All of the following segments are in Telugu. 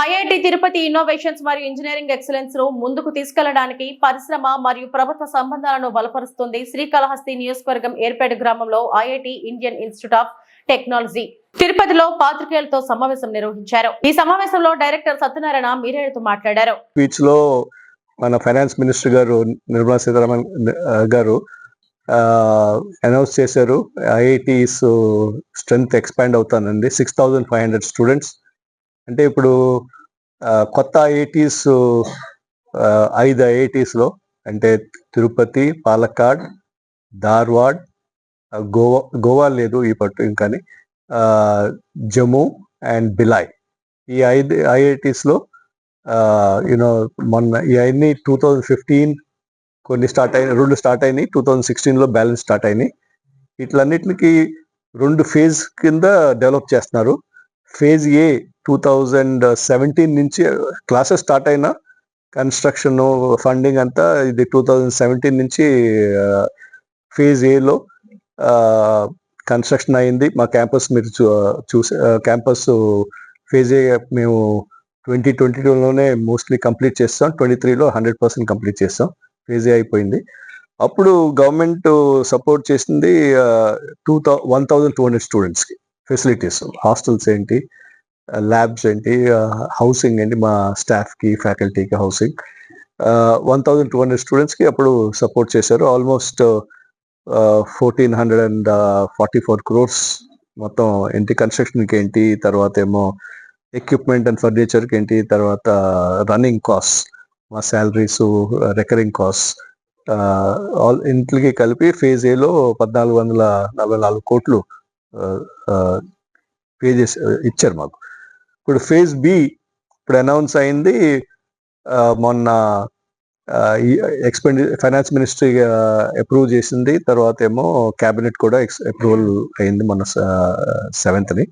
ఐఐటి తిరుపతి ఇన్నోవేషన్స్ మరియు ఇంజనీరింగ్ ఎక్సలెన్స్ను ముందుకు తీసుకెళ్ళడానికి పరిశ్రమ మరియు ప్రభుత్వ సంబంధాలను బలపరుస్తుంది శ్రీకాళహస్తి నియోజకవర్గం ఏర్పేట గ్రామంలో IIT Indian institute of technology తిరుపతిలో పాత్రికేయులతో సమావేశం నిర్వహించారు. ఈ సమావేశంలో డైరెక్టర్ సత్యనారాయణ మీరేడుతో మాట్లాడారు. స్పీచ్లో మన ఫైనాన్స్ మినిస్టర్ గారు నిర్మలా సీతారామన్ గారు అనౌన్స్ చేశారు ఐఐటిస్ స్ట్రెంగ్త్ ఎక్స్పాండ్ అవుతానండి six thousand five hundred students అంటే ఇప్పుడు కొత్త ఐఐటీస్ ఐదు ఐఐటీస్లో అంటే తిరుపతి పాలక్కాడ్ ధార్వాడ్ గోవా గోవా లేదు ఈ పట్టు ఇంకాని జమ్మూ అండ్ బిలాయ్. ఈ ఐదు ఐఐటీస్లో యూనో మొన్న ఇవన్నీ టూ థౌజండ్ ఫిఫ్టీన్ కొన్ని స్టార్ట్ అయిన రెండు స్టార్ట్ అయినాయి టూ థౌజండ్ సిక్స్టీన్లో బ్యాలెన్స్ స్టార్ట్ అయినాయి. ఇట్లన్నిటికి రెండు ఫేజ్ కింద డెవలప్ చేస్తున్నారు. Phase A two thousand seventeen నుంచి క్లాసెస్ స్టార్ట్ అయినా కన్స్ట్రక్షన్ ఫండింగ్ అంతా ఇది టూ థౌజండ్ సెవెంటీన్ నుంచి ఫేజ్ ఏలో కన్స్ట్రక్షన్ అయింది. మా క్యాంపస్ మీరు చూ చూసే క్యాంపస్ ఫేజ్ ఏ మేము ట్వంటీ ట్వంటీ టూలోనే మోస్ట్లీ కంప్లీట్ చేస్తాం. ట్వంటీ త్రీలో హండ్రెడ్ పర్సెంట్ కంప్లీట్ చేస్తాం. ఫేజ్ ఏ అయిపోయింది. అప్పుడు గవర్నమెంట్ సపోర్ట్ చేసింది two thou one thousand two hundred స్టూడెంట్స్కి. ఫెసిలిటీస్ హాస్టల్స్ ఏంటి? Uh, ల్యాబ్స్ ఏంటి? Uh, హౌసింగ్ ఏంటి? మా స్టాఫ్కి ఫ్యాకల్టీకి housing one thousand two hundred స్టూడెంట్స్కి అప్పుడు సపోర్ట్ చేశారు. Almost fourteen hundred and forty four crores మొత్తం ఏంటి? కన్స్ట్రక్షన్కి ఏంటి? తర్వాత ఏమో ఎక్విప్మెంట్ అండ్ ఫర్నిచర్కి ఏంటి? తర్వాత uh, రన్నింగ్ కాస్ట్ మా శాలరీస్ రికరింగ్ కాస్ట్ ఆల్ ఇంట్లకి కలిపి ఫేజ్ ఏలో పద్నాలుగు వందల నలభై నాలుగు కోట్లు పే చేసి ఇచ్చారు మాకు. ఇప్పుడు ఫేజ్ బి ఇప్పుడు అనౌన్స్ అయింది మొన్న ఎక్స్పెండి ఫైనాన్స్ మినిస్ట్రీ అప్రూవ్ చేసింది తర్వాత ఏమో క్యాబినెట్ కూడా అప్రూవల్ అయింది మొన్న సెవెంత్ని.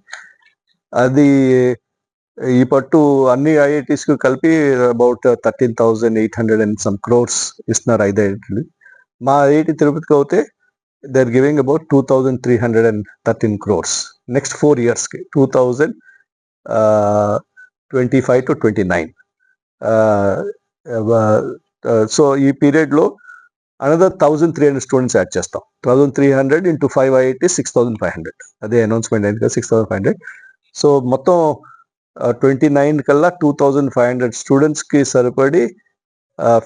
అది ఈ పట్టు అన్ని ఐఐటీస్కి కలిపి about thirteen thousand eight hundred and some crores ఇస్తున్నారు ఐదు ఐఐటీలు మా ఐఐటి తిరుపతికి అయితే they are giving about two thousand three hundred and thirteen crores next four ఇయర్స్కి two thousand twenty five to twenty nine so ఈ పీరియడ్లో another thousand three hundred students add చేస్తాం. Thousand three hundred into five IIT six thousand five hundred అదే అనౌన్స్మెంట్ అయింది కదా six thousand five hundred so మొత్తం ట్వంటీ నైన్ కల్లా టూ థౌజండ్ ఫైవ్ హండ్రెడ్ స్టూడెంట్స్కి సరిపడి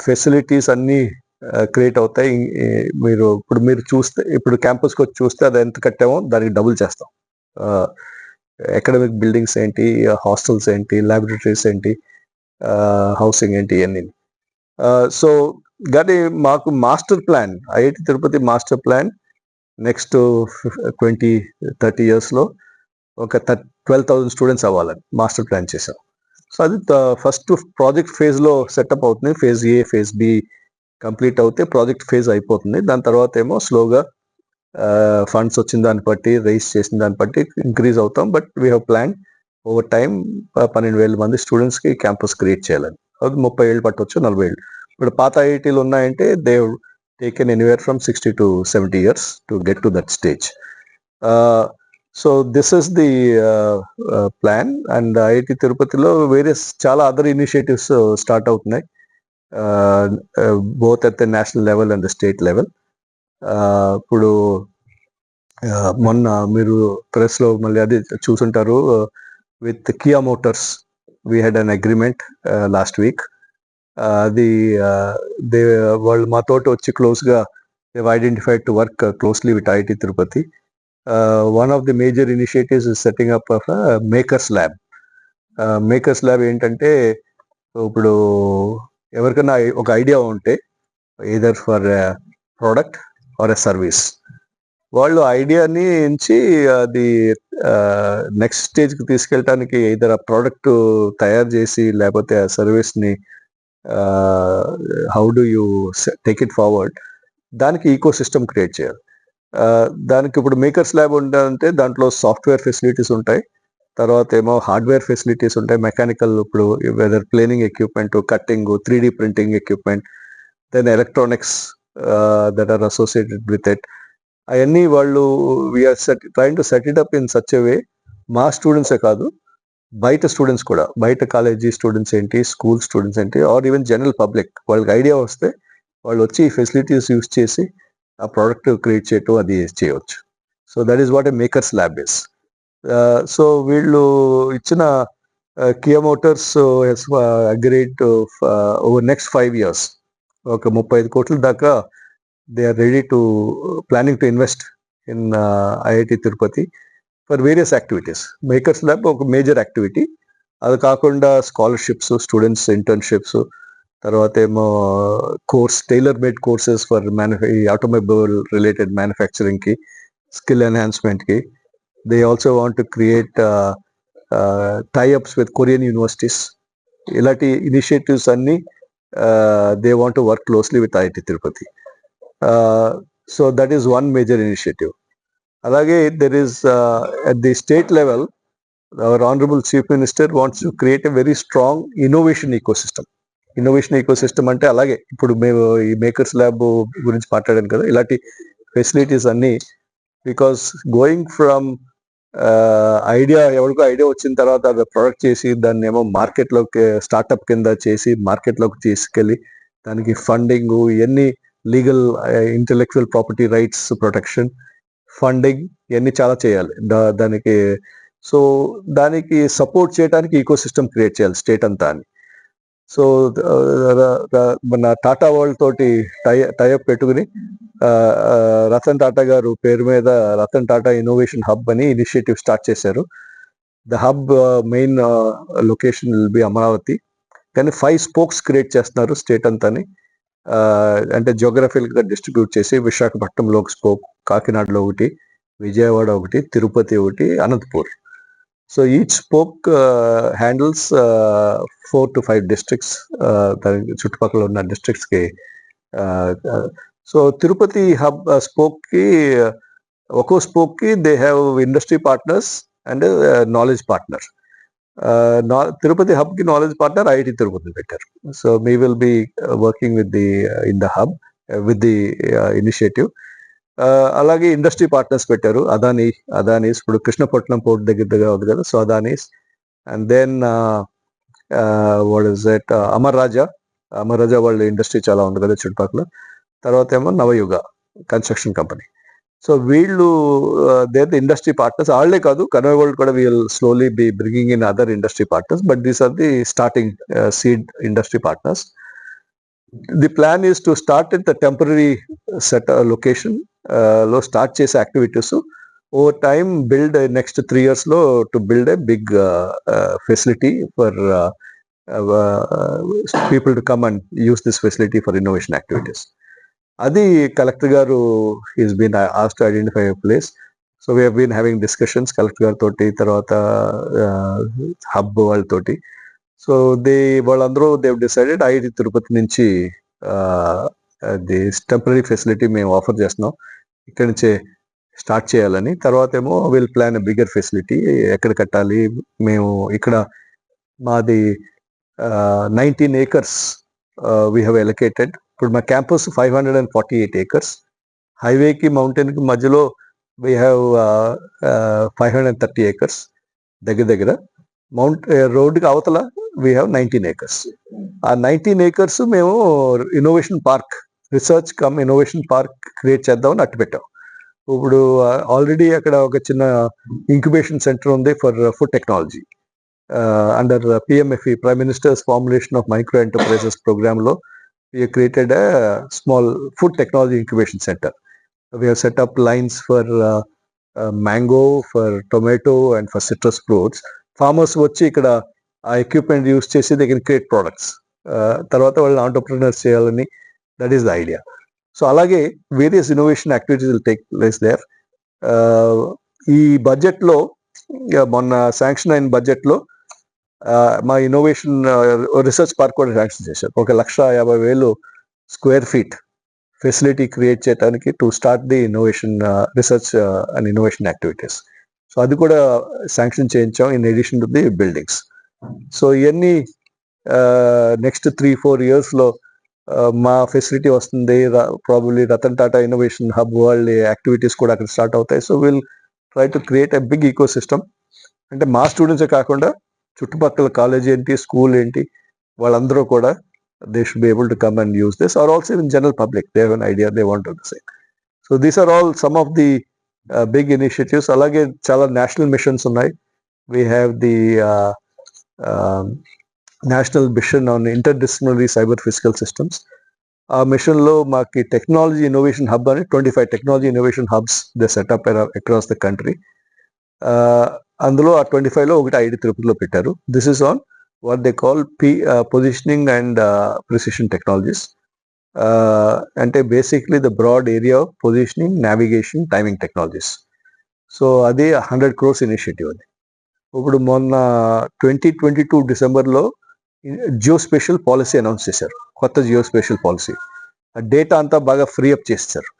ఫెసిలిటీస్ అన్నీ క్రియేట్ అవుతాయి. మీరు ఇప్పుడు మీరు చూస్తే ఇప్పుడు క్యాంపస్కి వచ్చి చూస్తే అది ఎంత కట్టామో దానికి డబుల్ చేస్తాం. అకాడమిక్ బిల్డింగ్స్ ఏంటి హాస్టల్స్ ఏంటి ల్యాబొరేటరీస్ ఏంటి హౌసింగ్ ఏంటి ఇవన్నీ. సో కానీ మాకు master plan IIT Tirupati master plan next twenty thirty ఇయర్స్లో ఒక థర్ ట్వెల్వ్ థౌసండ్ స్టూడెంట్స్ అవ్వాలని మాస్టర్ ప్లాన్ చేసాం సో అది ఫస్ట్ ప్రాజెక్ట్ ఫేజ్లో సెటప్ అవుతుంది. Phase A phase B complete అవుతే ప్రాజెక్ట్ ఫేజ్ అయిపోతుంది. దాని తర్వాత ఏమో స్లోగా ఫండ్స్ వచ్చిన దాన్ని బట్టి రైస్ చేసిన దాన్ని బట్టి ఇంక్రీజ్ అవుతాం. But we have plan over time పన్నెండు వేల మంది స్టూడెంట్స్కి క్యాంపస్ క్రియేట్ చేయాలని. అది ముప్పై ఏళ్ళు పట్టవచ్చు నలభై ఏళ్ళు. ఇప్పుడు పాత ఐఐటీలు ఉన్నాయంటే they taken anywhere from sixty to seventy years to get to that stage. So this is the plan. And IIT తిరుపతిలో వేరియస్ చాలా అదర్ ఇనిషియేటివ్స్ స్టార్ట్ అవుతున్నాయి. Both at the national level and the state level ఇప్పుడు మొన్న మీరు ప్రెస్లో మళ్ళీ అది చూసుంటారు with Kia Motors we had an agreement last week అది దే వాళ్ళు మాతోటి వచ్చి క్లోజ్గా they've identified to work closely with IT Tirupati one of the major initiatives is setting up of makers lab makers lab ఏంటంటే ఇప్పుడు ఎవరికైనా ఒక ఐడియా ఉంటే either for product or a service వాళ్ళు ఐడియాని ఎంచి అది నెక్స్ట్ స్టేజ్కి తీసుకెళ్ళటానికి ఇద్దరు ఆ ప్రోడక్ట్ తయారు చేసి లేకపోతే ఆ సర్వీస్ని how do you take it forward దానికి ఈకో సిస్టమ్ క్రియేట్ చేయాలి దానికి ఇప్పుడు మేకర్స్ ల్యాబ్ ఉండాలంటే దాంట్లో సాఫ్ట్వేర్ ఫెసిలిటీస్ ఉంటాయి. తర్వాత ఏమో హార్డ్వేర్ ఫెసిలిటీస్ ఉంటాయి. మెకానికల్ ఇప్పుడు whether planing equipment cutting three D printing equipment then electronics that are associated with it. అవన్నీ వాళ్ళు we are set train to set it up in such way మా స్టూడెంట్సే కాదు బయట స్టూడెంట్స్ కూడా బయట కాలేజీ స్టూడెంట్స్ ఏంటి స్కూల్ స్టూడెంట్స్ ఏంటి ఆర్ ఈవెన్ జనరల్ పబ్లిక్ వాళ్ళకి ఐడియా వస్తే వాళ్ళు వచ్చి ఈ ఫెసిలిటీస్ యూస్ చేసి ఆ ప్రోడక్ట్ క్రియేట్ చేయటం అది చేయవచ్చు. So that is what a makers lab is so వీళ్ళు ఇచ్చిన Kia Motors agreed over next five years ఒక ముప్పై ఐదు కోట్ల దాకా they are ready to planning to invest in IIT Tirupati for various activities makers lab ఒక మేజర్ యాక్టివిటీ అది కాకుండా స్కాలర్షిప్స్ స్టూడెంట్స్ ఇంటర్న్షిప్స్ తర్వాత ఏమో course tailor made courses for manufa automobile related మ్యానుఫ్యాక్చరింగ్కి skill ఎన్హాన్స్మెంట్కి కి they also want to create tie ups with Korean universities ఇలాంటి ఇనిషియేటివ్స్ అన్ని they want to work closely with IIT Tirupati so that is one major initiative అలాగే there is at the state level our honourable chief minister wants to create a very strong innovation ecosystem innovation ecosystem అంటే అలాగే ఇప్పుడు మేము ఈ మేకర్స్ ల్యాబ్ గురించి మాట్లాడాను కదా ఇలాంటి ఫెసిలిటీస్ అన్ని బికాస్ గోయింగ్ ఫ్రమ్ ఐడియా ఎవరికో ఐడియా వచ్చిన తర్వాత అది ప్రొడక్ట్ చేసి దాన్ని ఏమో మార్కెట్లోకి స్టార్ట్అప్ కింద చేసి మార్కెట్లోకి తీసుకెళ్ళి దానికి ఫండింగ్ ఇవన్నీ legal intellectual property rights protection funding ఇవన్నీ చాలా చేయాలి. దానికి సో దానికి సపోర్ట్ చేయడానికి ఈకో సిస్టమ్ క్రియేట్ చేయాలి స్టేట్ అంతా అని. సో మన టాటా వరల్డ్ తోటి టై టైఅప్ పెట్టుకుని రతన్ టాటా గారు పేరు మీద రతన్ టాటా ఇన్నోవేషన్ హబ్ అని ఇనిషియేటివ్ స్టార్ట్ చేశారు. The hub main location will be Amaravati. కానీ ఫైవ్ స్పోక్స్ క్రియేట్ చేస్తున్నారు స్టేట్ అంతాని. అంటే జోగ్రఫికల్గా డిస్ట్రిబ్యూట్ చేసి విశాఖపట్నంలో ఒక స్పోక్ కాకినాడలో ఒకటి విజయవాడ ఒకటి తిరుపతి ఒకటి Anantapur. So each spoke handles four to five districts దాని చుట్టుపక్కల ఉన్న డిస్ట్రిక్ట్స్కి కి సో తిరుపతి హబ్ స్పోక్కి ఒక్కో స్పోక్కి they have industry partners and knowledge partner Tirupati హబ్కి knowledge partner IIT Tirupati పెట్టారు so we will be working with the in the hub with the initiative అలాగే ఇండస్ట్రీ పార్ట్నర్స్ పెట్టారు. అదానీ అదానీస్ ఇప్పుడు కృష్ణపట్నం పోర్ట్ దగ్గర దగ్గర ఉంది కదా so Adanis and then what is that Amar Raja Amar Raja వాళ్ళ ఇండస్ట్రీ చాలా ఉంది కదా చుట్టుపక్కల. తర్వాత ఏమో నవయుగ కన్స్ట్రక్షన్ కంపెనీ. సో వీళ్ళు దే ది ఇండస్ట్రీ పార్ట్నర్స్ వాళ్ళే కాదు కన్వే వరల్డ్ కూడా we'll slowly be bringing in other industry partners but these are the starting seed industry partners. The plan is to start it the temporary set లొకేషన్లో స్టార్ట్ చేసే activities. Over time build next three ఇయర్స్లో to build a big facility for people to come and use this facility for innovation activities. అది కలెక్టర్ గారు is been as to identify place so we been having discussions collector గారితో తోటి తర్వాత uh, హబ్ వాళ్ళతోటి సో దే వాళ్ళందరూ దేవ్ డిసైడెడ్ ఐఐటి తిరుపతి నుంచి ది టెంపరీ ఫెసిలిటీ మేము ఆఫర్ చేస్తున్నాం. ఇక్కడి నుంచే స్టార్ట్ చేయాలని. తర్వాత ఏమో విల్ ప్లాన్ బిగ్గర్ ఫెసిలిటీ ఎక్కడ కట్టాలి. మేము ఇక్కడ మాది uh, nineteen acres we have allocated ఇప్పుడు మా campus five hundred and forty eight acres హైవేకి మౌంటైన్కి మధ్యలో we have five hundred and thirty acres దగ్గర దగ్గర. మౌంట్ రోడ్డుకి అవతల వీ హ్యావ్ నైన్టీన్ ఏకర్స్ ఆ నైన్టీన్ ఏకర్స్ మేము innovation park research cum innovation park create చేద్దామని అట్టు పెట్టాం. ఇప్పుడు ఆల్రెడీ అక్కడ ఒక చిన్న ఇంక్యుబేషన్ సెంటర్ ఉంది for food technology Uh, under the PMFE, Prime Minister's Formulation of Micro Enterprises Program law, we have created a small food technology incubation center. We have set up lines for uh, uh, mango, for tomato, and for citrus fruits. Farmers వచ్చి ఇక్కడ ఆ ఎక్విప్మెంట్ యూస్ చేసి దే కెన్ క్రియేట్ ప్రొడక్ట్స్ తర్వాత వాళ్ళని ఆంటర్ప్రినర్స్ చేయాలని that is the idea so అలాగే various innovation activities will take place there ఈ బడ్జెట్లో మొన్న శాంక్షన్ అయిన బడ్జెట్లో మా ఇన్నోవేషన్ రీసెర్చ్ పార్క్ కూడా శాంక్షన్ చేశారు. ఒక లక్ష యాభై వేలు స్క్వేర్ ఫీట్ ఫెసిలిటీ క్రియేట్ చేయడానికి to start the innovation research and innovation activities so అది కూడా శాంక్షన్ చేయించాం in addition to the buildings so ఇవన్నీ నెక్స్ట్ త్రీ ఫోర్ ఇయర్స్లో మా ఫెసిలిటీ వస్తుంది. Probably Ratan Tata innovation hub వాళ్ళ యాక్టివిటీస్ కూడా అక్కడ స్టార్ట్ అవుతాయి. So will try to create a big ecosystem అంటే మా స్టూడెంట్సే కాకుండా చుట్టుపక్కల కాలేజ్ ఏంటి స్కూల్ ఏంటి వాళ్ళందరూ కూడా they should be able to come and use this or also in general public they have idea they want to same so these are all some of the big initiatives అలాగే చాలా నేషనల్ మిషన్స్ ఉన్నాయి we have the national mission on interdisciplinary cyber physical systems ఆ మిషన్లో మాకు టెక్నాలజీ ఇన్నోవేషన్ హబ్ అని twenty five technology innovation hubs the setup across the country అందులో ఆ ట్వంటీ ఫైవ్లో ఒకటి ఐడి తిరుపతిలో పెట్టారు. This is on what they call P positioning and precision technologies అంటే basically the broad area of positioning navigation timing technologies so అది హండ్రెడ్ క్రోర్స్ ఇనిషియేటివ్ అది. ఇప్పుడు మొన్న ట్వంటీ ట్వంటీ టూ డిసెంబర్లో జియో స్పెషల్ పాలసీ అనౌన్స్ చేశారు. కొత్త జియో స్పెషల్ పాలసీ ఆ డేటా అంతా బాగా ఫ్రీ అప్ చేస్తారు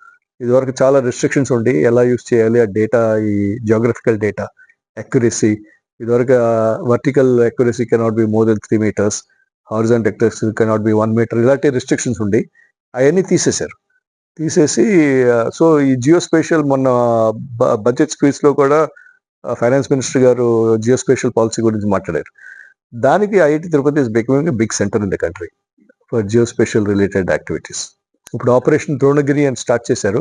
ఇదివరకు చాలా రిస్ట్రిక్షన్స్ ఉండి ఎలా యూస్ చేయాలి ఆ డేటా ఈ జియోగ్రఫికల్ డేటా అక్యురసీ ఇదివరకు vertical accuracy cannot be more than three metres horizontal accuracy cannot be one metre ఇలాంటి రిస్ట్రిక్షన్స్ ఉండి అవన్నీ తీసేశారు. తీసేసి సో ఈ జియో స్పేషల్ మొన్న బడ్జెట్ స్పీచ్లో కూడా ఫైనాన్స్ మినిస్టర్ గారు జియో స్పేషల్ పాలసీ గురించి మాట్లాడారు. దానికి IIT Tirupati is becoming big centre in the country for geo spatial related activities ఇప్పుడు ఆపరేషన్ ద్రోణగిరి అని స్టార్ట్ చేశారు.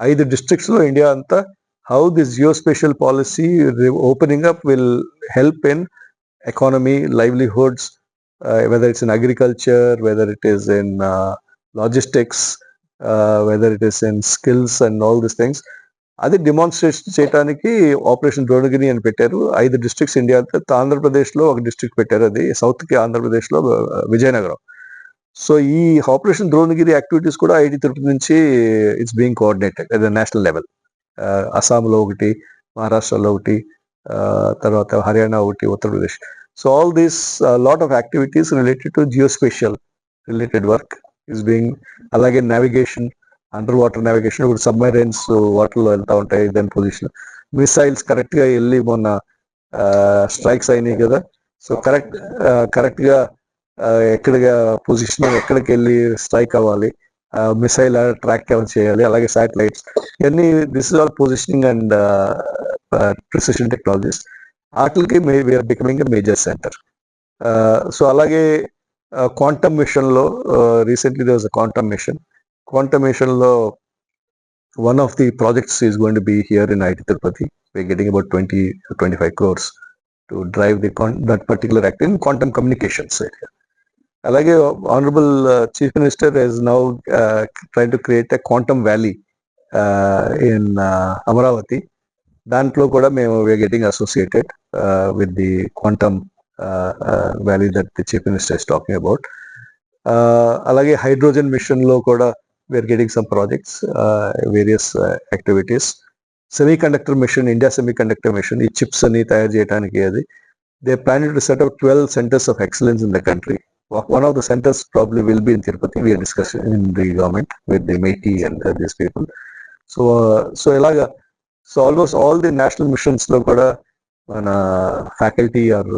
ఐదు డిస్ట్రిక్ట్స్లో ఇండియా అంతా how this geo spatial policy opening up will help in economy livelihoods whether it's in agriculture whether it is in logistics whether it is in skills and all this things అది డిమాన్స్ట్రేషన్ చేయడానికి ఆపరేషన్ ద్రోణగిరి అని పెట్టారు. ఐదు డిస్ట్రిక్ట్స్ ఇండియా అంతా ఆంధ్రప్రదేశ్లో ఒక డిస్ట్రిక్ట్ పెట్టారు అది. సౌత్కి ఆంధ్రప్రదేశ్లో విజయనగరం సో ఈ ఆపరేషన్ ద్రోణగిరి యాక్టివిటీస్ కూడా ఐఐటి తిరుపతి నుంచి it's being coordinated at the national level అస్సాంలో ఒకటి మహారాష్ట్రలో ఒకటి తర్వాత హర్యానా ఒకటి Uttar Pradesh. So all these lot of activities related to geospatial related work is being అలాగే నావిగేషన్ అండర్ వాటర్ నావిగేషన్ ఇప్పుడు సబ్మెరైన్స్ వాటర్లో వెళ్తా ఉంటాయి దాని పొజిషన్ మిసైల్స్ కరెక్ట్గా వెళ్ళి మొన్న స్ట్రైక్స్ అయినాయి కదా. సో కరెక్ట్ కరెక్ట్గా ఎక్కడిగా పొజిషన్ ఎక్కడికి వెళ్ళి స్ట్రైక్ అవ్వాలి? మిసైల్ ట్రాక్ చేయాలి అలాగే శాటిలైట్స్ ఇవన్నీ this is all positioning and precision technologies వాటికి we're becoming major centre so అలాగే క్వాంటమ్ మిషన్లో recently they was a quantum mission quantum mission law one of the projects is going to be here in IT Tirupati. We're getting about 20 to 25 crores to drive the con- that particular act in quantum communications area. Alage, Honorable uh, Chief Minister is now uh, trying to create a quantum valley uh, in uh, Amaravati. దాంట్లో కూడా మేము we're getting associated with the quantum valley that the chief minister is talking about అలాగే హైడ్రోజన్ మిషన్లో కూడా we're getting some projects various activities semiconductor mission India semiconductor mission ఈ చిప్స్ అన్ని తయారు చేయడానికి అది. They plan to set up twelve centres of excellence in the country one of the centres probably will be in Tirupati we're discussion in the government with the MeitY and these people so so ఇలాగా so almost all the national మిషన్స్లో కూడా మన faculty are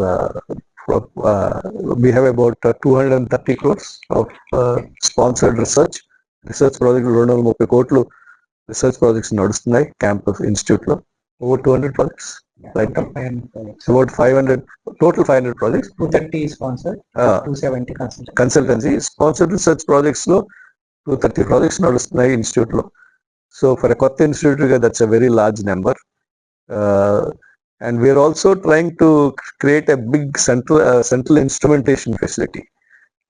we have about uh, 230 crores of uh, sponsored research. Research project రెండు వందల ముప్పై కోట్లు రీసెర్చ్ ప్రాజెక్ట్స్ నడుస్తున్నాయి క్యాంపస్ ఇన్స్టిట్యూట్లో over two hundred projects right about five hundred total five hundred projects Two thirty sponsored, two seventy consultant. Consultancy sponsored research ప్రాజెక్ట్స్లో two thirty projects నడుస్తున్నాయి ఇన్స్టిట్యూట్లో సో ఫర్ కొత్త ఇన్స్టిట్యూట్గా that's a very large number and we're also trying to create a big central central instrumentation facility